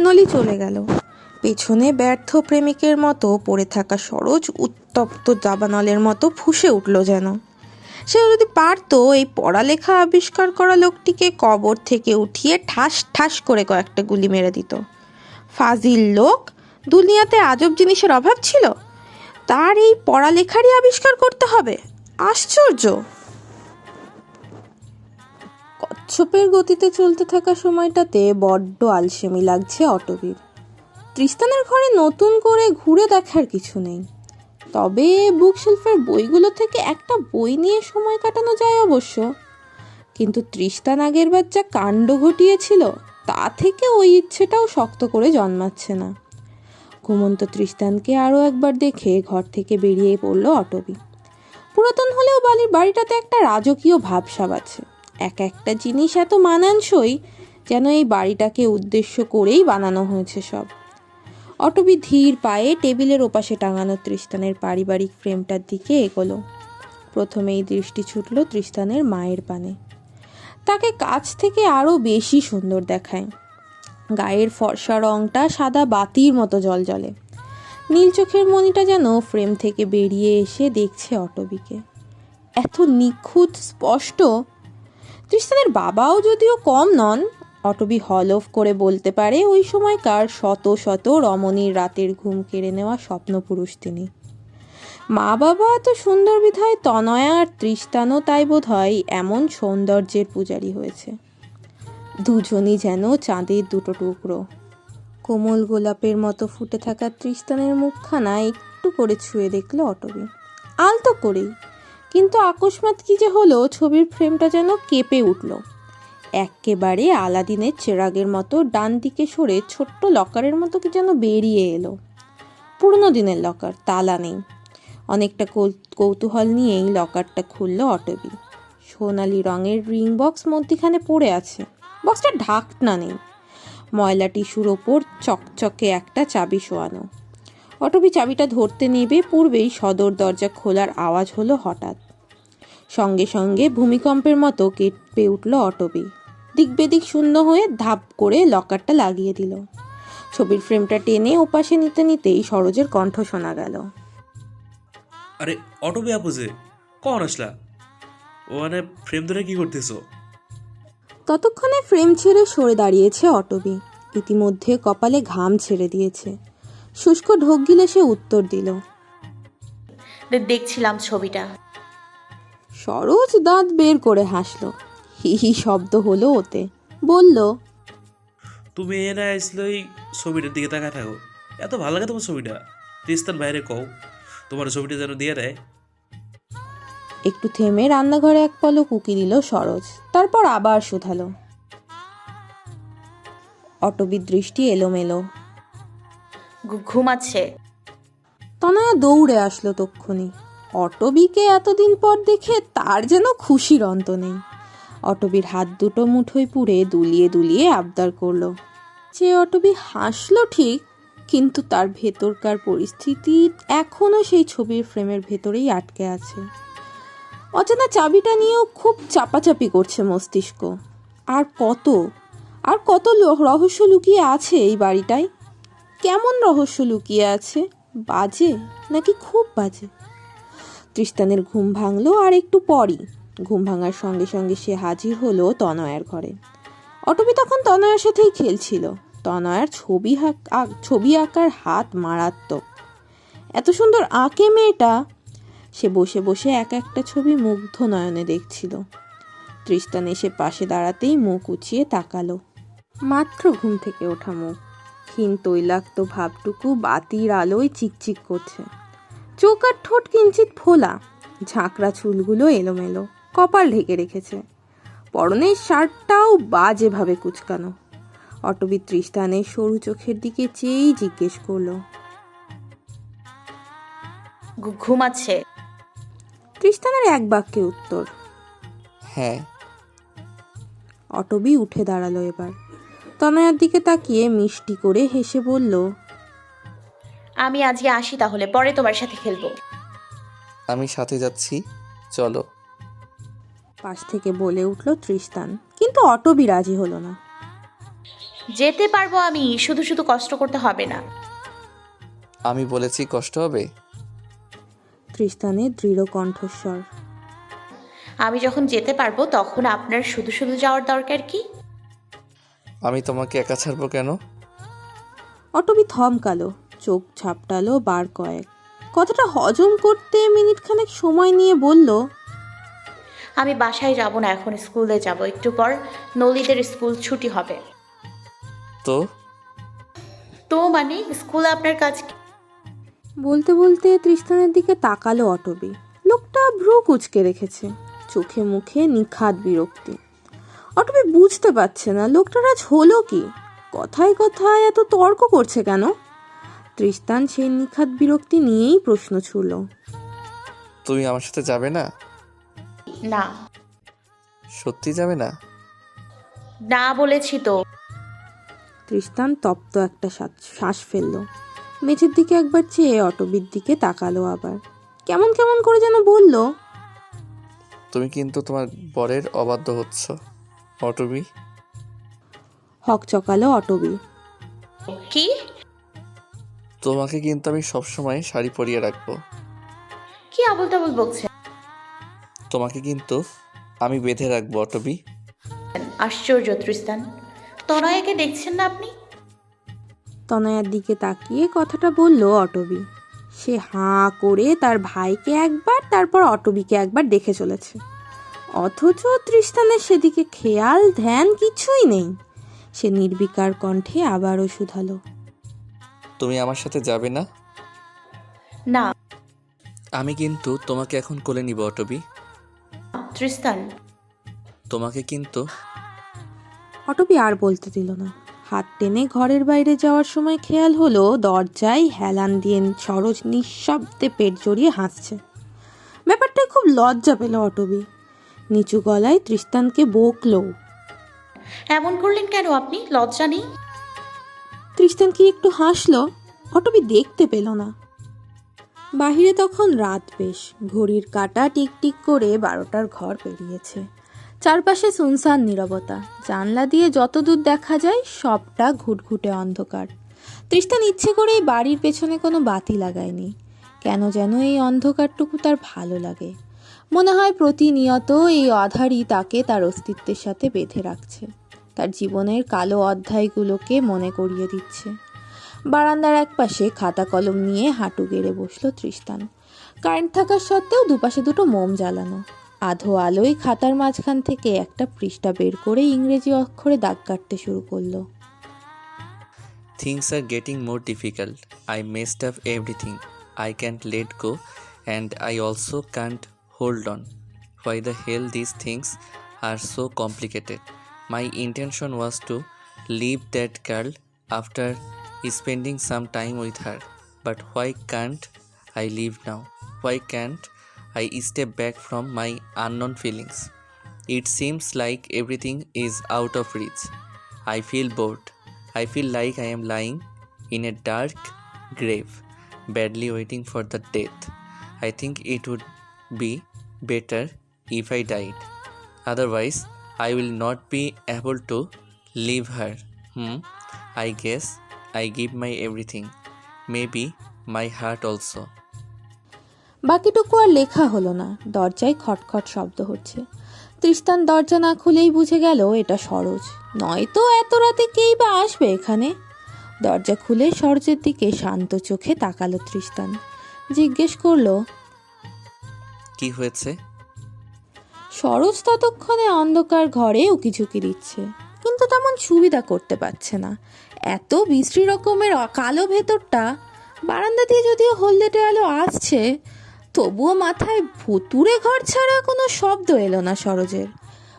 নলি চলে গেল। পেছনে ব্যর্থ প্রেমিকের মতো পড়ে থাকা সরোজ উত্তপ্ত দাবানলের মতো ফুঁসে উঠল যেন। সে যদি পারতো, এই পড়ালেখা আবিষ্কার করা লোকটিকে কবর থেকে উঠিয়ে ঠাস ঠাস করে কয়েকটা গুলি মেরে দিত। ফাজিল লোক, দুনিয়াতে আজব জিনিসের অভাব ছিল। তার এই পড়ালেখারই আবিষ্কার করতে হবে। আশ্চর্য! কচ্ছপের গতিতে চলতে থাকা সময়টাতে বড্ড আলসেমি লাগছে অটবির। তৃষ্তানের ঘরে নতুন করে ঘুরে দেখার কিছু নেই। তবে বুকশেলফের বইগুলো থেকে একটা বই নিয়ে সময় কাটানো যায় অবশ্য। কিন্তু তৃষ্তান আগের বার যা কাণ্ড ঘটিয়েছিল, তা থেকে ওই ইচ্ছেটাও শক্ত করে জন্মাচ্ছে না। ঘুমন্ত তৃষ্তানকে আরও একবার দেখে ঘর থেকে বেরিয়ে পড়ল অটবি পুরাতন হলেও বালির বাড়িটাতে একটা রাজকীয় ভাবসাব আছে। এক একটা জিনিস এত মানানসই যেন এই বাড়িটাকে উদ্দেশ্য করেই বানানো হয়েছে সব। অটবি ধীর পায়ে টেবিলের ওপাশে টাঙানো তৃষ্তানের পারিবারিক ফ্রেমটার দিকে এগোলো। প্রথমেই দৃষ্টি ছুটল তৃষ্তানের মায়ের পানে। তাকে কাছ থেকে আরও বেশি সুন্দর দেখায়। গায়ের ফর্সা রংটা সাদা বাতির মতো জলজলে। নীল চোখের মণিটা যেন ফ্রেম থেকে বেরিয়ে এসে দেখছে অটবিকে। এত নিখুঁত, স্পষ্ট তৃষ্ণানের বাবাও যদিও কম নন, অটবি হলফ করে বলতে পারে ওই সময়কার শত শত রমণীর রাতের ঘুম কেড়ে নেওয়া স্বপ্নপুরুষ তিনি। মা বাবা এত সুন্দর বিধায় তনয়া আর তৃষ্টানও তাই বোধ হয় এমন সৌন্দর্যের পূজারি হয়েছে। দুজনই যেন চাঁদের দুটো টুকরো। কোমল গোলাপের মতো ফুটে থাকা তৃষ্টানের মুখখানা একটু করে ছুঁয়ে দেখল অটবি। আলতো করেই কিন্তু আকস্মাত কি যে হলো, ছবির ফ্রেমটা যেন কেঁপে উঠল। একেবারে আলাদিনের চেরাগের মতো ডান দিকে সরে ছোট্ট লকারের মতো কি যেন বেরিয়ে এলো। পুরনো দিনের লকার, তালা নেই। অনেকটা কৌতূহল নিয়েই লকারটা খুললো অটবি। সোনালি রঙের রিং বক্স মধ্যিখানে পড়ে আছে। বক্সটা ঢাকনা নেই। ময়লা টিস্যুর ওপর চকচকে একটা চাবি শোয়ানো। অটবি চাবিটা ধরতে নেবে পূর্বেই সদর দরজা খোলার আওয়াজ হলো হঠাৎ। সঙ্গে সঙ্গে ভূমিকম্পের মতো কেঁপে উঠল অটবি। দিক বেদিক শূন্য হয়ে ধাপ করে লকারটা লাগিয়ে দিল। ছবির ফ্রেমটা টেনে ওপাশে নিতে নিতেই সরোজের কণ্ঠ শোনা গেল। আরে অটো বে আপুজে কখন আসলা? ও মানে ফ্রেম ধরে কি করতেছো? ততক্ষণে ফ্রেম ছেড়ে সরে দাঁড়িয়েছে অটবি। ইতিমধ্যে কপালে ঘাম ছেড়ে দিয়েছে। শুষ্ক ঢোক গিলে সে উত্তর দিল। দে- দেখছিলাম ছবিটা। সরোজ দাঁত বের করে হাসলো। হি হি শব্দ হলো ওতে। বলল তুমি এরা না আসলেই ছবিটার দিকে তাকায় থাকো। এত ভালো লাগে তোমার ছবিটা। তিস্তান বাইরে কও তোমার ছবিটা যেন দিয়ে দেয়। একটু থেমে রান্নাঘরে এক পলক উকি দিল সরোজ। তারপর আবার শুধালো। অটবির দৃষ্টি এলোমেলো। ঘুমাচ্ছে। তনয়া দৌড়ে আসলো তক্ষুনি। অটবিকে এতদিন পর দেখে তার যেন খুশির অন্ত নেই। অটবির হাত দুটো মুঠোয় পুড়ে দুলিয়ে দুলিয়ে আবদার করল। যে অটবি হাসলো ঠিক, কিন্তু তার ভেতরকার পরিস্থিতি এখনও সেই ছবির ফ্রেমের ভেতরেই আটকে আছে। অচেনা চাবিটা নিয়েও খুব চাপাচাপি করছে মস্তিষ্ক। আর কত আর কত রহস্য লুকিয়ে আছে এই বাড়িটায়? কেমন রহস্য লুকিয়ে আছে? বাজে নাকি খুব বাজে? তৃষ্তানের ঘুম ভাঙলো আর একটু পরই। ঘুম ভাঙার সঙ্গে সঙ্গে সে হাজির হলো তনয়ার ঘরে। অটবি তখন তনয়ার সাথেই খেলছিল। তনয়ার ছবি ছবি আঁকার হাত মারাত্মক। এত সুন্দর আঁকে মেয়েটা? সে বসে বসে এক একটা ছবি মুগ্ধ নয়নে দেখছিল। তৃষ্টান এসে পাশে দাঁড়াতেই মুখ উঁচিয়ে তাকালো। মাত্র ঘুম থেকে ওঠা মুখ। ক্ষীণ তৈলাক্ত ভাবটুকু বাতির আলোয় চিকচিক করছে। চোখ আর ঠোঁট কিঞ্চিত ফোলা। ঝাঁকড়া চুলগুলো এলোমেলো। কপাল ঢেকে রেখেছে। পরনের শার্টটাও বাজেভাবে কুচকানো। অটবি তৃষ্টানের সরু চোখের দিকে চেয়েই জিজ্ঞেস করল। ঘুমাচ্ছে। তৃষ্টানের এক বাক্যে উত্তর। হ্যাঁ। অটবি উঠে দাঁড়াল এবার। তনয়ার দিকে তাকিয়ে মিষ্টি করে হেসে বলল আমি আজকে আসি তাহলে পরে তোমার সাথে খেলব। আমি সাথে যাচ্ছি চলো। পাশ থেকে বলে উঠল তৃষ্তান কিন্তু অটবি রাজি হলো না। যেতে পারব আমি শুধু শুধু কষ্ট করতে হবে না। আমি বলেছি কষ্ট হবে? তৃষ্তানের দৃঢ় কণ্ঠস্বর। আমি যখন যেতে পারব তখন আপনার শুধু শুধু যাওয়ার দরকার কি? আমি তোমাকে একা ছাড়বো কেন? অটবি থমকালো চোখ ঝাপটালো বার কয়েক। কথাটা হজম করতে মিনিট খানেক সময় নিয়ে বলল আমি বাসায় যাব না এখন স্কুলে যাব। একটু পর নলিদের স্কুল ছুটি হবে। তো? তো মানে স্কুলে আপনার কাজ কি? বলতে বলতে তৃষ্ণানের দিকে তাকালো অটবি। লোকটা ভ্রু কুচকে রেখেছে। চোখে মুখে নিখাত বিরক্তি। অটবি বুঝতে পারছে না লোকটার আজ হলো কি? কথায় কথায় এত তর্ক করছে কেন? তৃষ্তান সেই নিখাত বিরক্তি নিয়েই প্রশ্ন ছুড়ল। তুমি আমার সাথে যাবে না? না। সত্যি যাবে না? না বলেছি তো। তৃষ্তান তপ্ত একটা শ্বাস- শ্বাস ফেলল। মেঝের দিকে একবার চেয়ে অটবির দিকে তাকালো আবার। কেমন কেমন করে যেন বলল তুমি কিন্তু তোমার বরের অবাধ্য হচ্ছ। অটবি হক চকালো অটবি কি? তোমাকে কিন্তু আমি সবসময় শাড়ি পরিয়ে রাখব। কি আবল তাবল বকছেন তোমাকে কিন্তু আমি বেঁধে রাখব অটবি আশ্চর্য তৃস্তান তনয়াকে দেখছেন না আপনি? তনয়ার দিকে তাকিয়ে কথাটা বলল অটবি সে হাঁ করে তার ভাইকে একবার তারপর অটবিকে একবার দেখে চলেছে। অথচ তৃষ্টানের সেদিকে খেয়াল ধ্যান কিছুই নেই। সে নির্বিকার কণ্ঠে আবারও শুধালো। তুমি আমার সাথে যাবে না? না। আমি কিন্তু তোমাকে এখন কোলে নিব অটবি। তৃস্তান তোমাকে কিন্তু। অটবি আর বলতে দিল না। হাত টেনে ঘরের বাইরে যাওয়ার সময় খেয়াল হলো দরজায় হেলান দিয়ে সরোজ নিঃশব্দে পেট জড়িয়ে হাসছে। ব্যাপারটায় খুব লজ্জা পেল অটবি। নিচু গলায় তৃষ্টানকে বকলো। এমন করলেন কেন আপনি? লজ্জা নেই? তৃষ্টান কি একটু হাসলো? অটবি দেখতে পেল না। বাহিরে তখন রাত বেশ। ঘড়ির কাঁটা টিকটিক করে বারোটার ঘর পেরিয়েছে। চারপাশে সুনসান নীরবতা। জানলা দিয়ে যত দূর দেখা যায় সবটা ঘুটঘুটে অন্ধকার। তৃষ্টান ইচ্ছে করেই বাড়ির পেছনে কোনো বাতি লাগায়নি। কেন যেন এই অন্ধকারটুকু তার ভালো লাগে। মনে হয় প্রতিনিয়ত এই আধারই তাকে তার অস্তিত্বের সাথে বেঁধে রাখছে। তার জীবনের কালো অধ্যায়গুলোকে মনে করিয়ে দিচ্ছে। বারান্দার একপাশে খাতা কলম নিয়ে হাঁটু গেড়ে বসল তৃষ্টান কারেন্ট থাকার সত্ত্বেও দুপাশে দুটো মোম জ্বালানো। আধো আলোয় খাতার মাঝখান থেকে একটা পৃষ্ঠা বের করে ইংরেজি অক্ষরে দাগ কাটতে শুরু করল। Things are getting more difficult. I messed up everything. I can't let go and I also can't hold on. Why the hell these things are so complicated? My intention was to leave that girl after spending some time with her. But why can't I leave now? Why can't I step back from my unknown feelings? It seems like everything is out of reach. I feel bored. I feel like I am lying in a dark grave, badly waiting for the death. I think it would be better if I died. Otherwise, I will not be able to leave her. Hmm. I guess I give my everything. Maybe my heart also. বাকিটুকু আর লেখা হলো না দরজায় খটখট শব্দ হচ্ছে তৃষ্টান দরজা না খুলেই বুঝে গেল এটা সরোজ নয়তো এত রাতে কেই বা আসবে এখানে দরজা খুলে সরোজের দিকে শান্ত চোখে তাকালো তৃষ্টান জিজ্ঞেস করল কি হয়েছে? সরোজ ততক্ষণে অন্ধকার ঘরে উকিঝুঁকি দিচ্ছে কিন্তু তেমন সুবিধা করতে পারছে না। এত বিশ্রী রকমের কালো ভেতরটা বারান্দা দিয়ে যদিও হলদেটে আলো আসছে তবুও মাথায় ভুতুরে ঘর ছাড়া কোনো শব্দ এলো না সরোজের।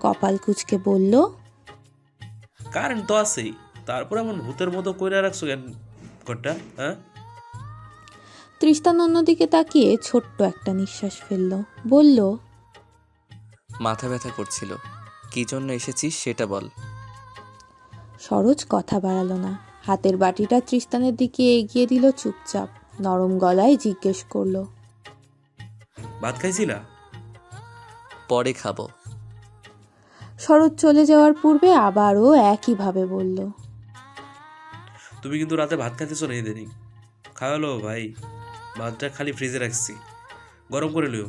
কপাল কুচকে বলল কারেন্ট তো আছেই তারপর এমন ভূতের মতো কইরা রাখছো কেন ঘরটা হ্যাঁ? তৃষ্টান অন্যদিকে তাকিয়ে ছোট্ট একটা নিঃশ্বাস ফেলল। বলল মাথা ব্যথা করছিল। কি জন্য এসেছিস সেটা বল। সরোজ কথা বাড়ালো না। হাতের বাটিটা তৃষ্টানের দিকে এগিয়ে দিল চুপচাপ। নরম গলায় জিজ্ঞেস করল ভাত খাইছিলা পরে খাব। শরৎ চলে যাওয়ার পূর্বে আবারও একইভাবে বলল তুমি কিন্তু রাতে ভাত খাইতেছো না এদিনই খাওয়ালো ভাই। ভাতটা খালি ফ্রিজে রাখছি। গরম করে লিও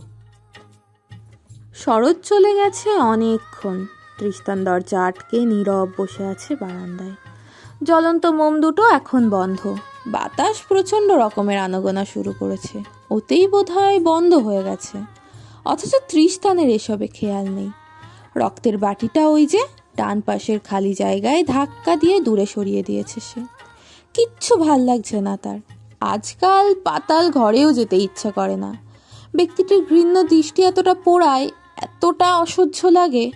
শরৎ চলে গেছে অনেকক্ষণ। তৃষ্তান দরজা আটকে নীরব বসে আছে বারান্দায়। জ্বলন্ত মোম দুটো এখন বন্ধ। বাতাস প্রচণ্ড রকমের আনাগোনা শুরু করেছে। ওতেই বোধহয় বন্ধ হয়ে গেছে। অথচ তৃষ্তানের এসবে খেয়াল নেই। রক্তের বাটিটা ওই যে ডান পাশের খালি জায়গায় ধাক্কা দিয়ে দূরে সরিয়ে দিয়েছে সে। কিচ্ছু ভালো লাগছে না তার। আজকাল পাতাল ঘরেও যেতে ইচ্ছা করে না। ব্যক্তিটির ঘৃণ্য দৃষ্টি এতটা পোড়ায়, এতটা অসহ্য লাগে।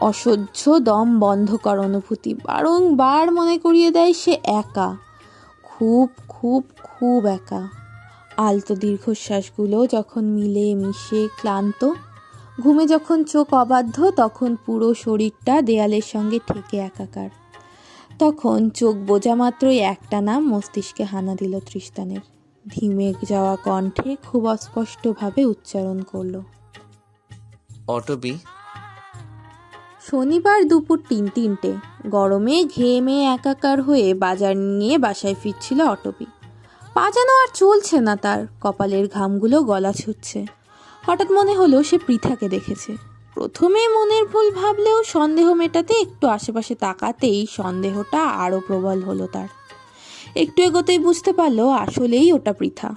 অসহ্য দম বন্ধকর অনুভূতি, বারংবার মনে করিয়ে দেয় সে একা। খুব খুব খুব একা। আলতো দীর্ঘশ্বাসগুলো যখন মিলে মিশে ক্লান্ত, ঘুমে যখন চোখ অবাধ্য, তখন পুরো শরীরটা দেয়ালের সঙ্গে ঠেকে একাকার। তখন চোখ বোঝা মাত্রই একটা নাম মস্তিষ্কে হানা দিল তৃষ্তানের ধিমে যাওয়া কণ্ঠে খুব অস্পষ্টভাবে উচ্চারণ করল। অটোবি শনিবার দুপুর তিন তিনটে। গরমে ঘেমে একাকার হয়ে বাজার নিয়ে বাসায় ফিরছিল অটবি পা যেন আর চলছে না তার। কপালের ঘামগুলো গলা ছুটছে হঠাৎ মনে হলো সে পৃথাকে দেখেছে। প্রথমে মনের ভুল ভাবলেও সন্দেহ মেটাতে একটু আশেপাশে তাকাতেই সন্দেহটা আরও প্রবল হলো তার। একটু এগোতেই বুঝতে পারল আসলেই ওটা পৃথা।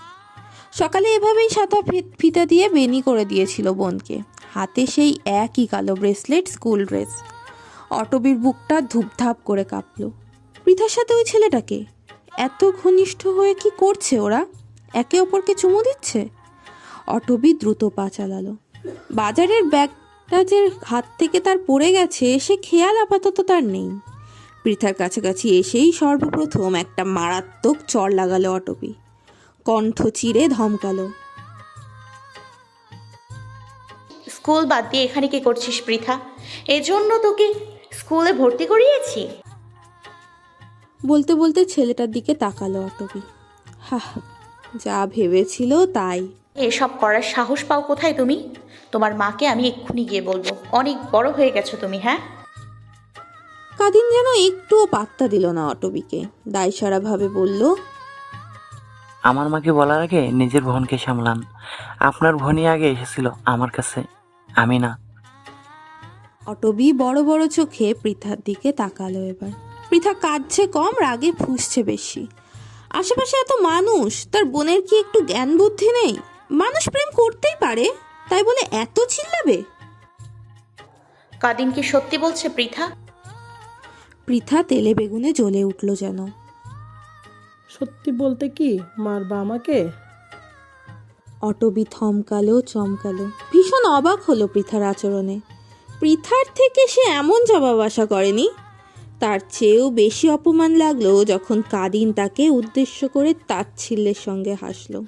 সকালে এভাবেই ফি- ফিতা দিয়ে বেনি করে দিয়েছিল বোনকে। হাতে সেই একই কালো ব্রেসলেট, স্কুল ড্রেস। অটবির বুকটা ধূপধাপ করে কাঁপল। পৃথার সাথে ওই ছেলেটাকে? এত ঘনিষ্ঠ হয়ে কি করছে ওরা? একে অপরকে চুমু দিচ্ছে? অটবি দ্রুত পা চালালো। বাজারের ব্যাগটা যে হাত থেকে তার পড়ে গেছে সে খেয়াল আপাতত তার নেই। পৃথার কাছাকাছি এসেই সর্বপ্রথম একটা মারাত্মক চর লাগালো অটবি কণ্ঠ চিরে ধমকালো। স্কুল বাদ দিয়ে এখানে কি করছিস পৃথা? এজন্য তোকে স্কুলে ভর্তি করিয়েছি। বলতে বলতে ছেলেটার দিকে তাকালো অটবি হাহ যা ভেবেছিল তাই। এসব করার সাহস পাও কোথায় তুমি? তোমার মাকে আমি এক্ষুনি গিয়ে বলব। অনেক বড় হয়ে গেছো তুমি হ্যাঁ? কাদিন যেন একটুও পাত্তা দিল না অটবিকে। দায়সারাভাবে বলল আমার মাকে বলার আগে নিজের বোনকে সামলান। আপনার বোনই আগে এসেছিল আমার কাছে। আমি না। অটবি বড় বড় চোখে পৃথার দিকে তাকালো এবার। পৃথা কাঁদছে কম রাগে ফুসছে বেশি। আশেপাশে এত মানুষ তার বোনের কি একটু জ্ঞান বুদ্ধি নেই? মানুষ প্রেম করতেই পারে। তাই বলে এত চিল্লাবে? কাদিন কি সত্যি বলছে পৃথা? পৃথা তেলে বেগুনে জ্বলে উঠল যেন। সত্যি বলতে কি মারবা আমাকে? অটবি থমকালো চমকালো। ভীষণ অবাক হলো পৃথার আচরণে। পৃথার থেকে সে এমন জবাব আশা করেনি। তার চেয়েও বেশি অপমান লাগল যখন কাদিন তাকে উদ্দেশ্য করে তাচ্ছিল্যের সঙ্গে হাসলো।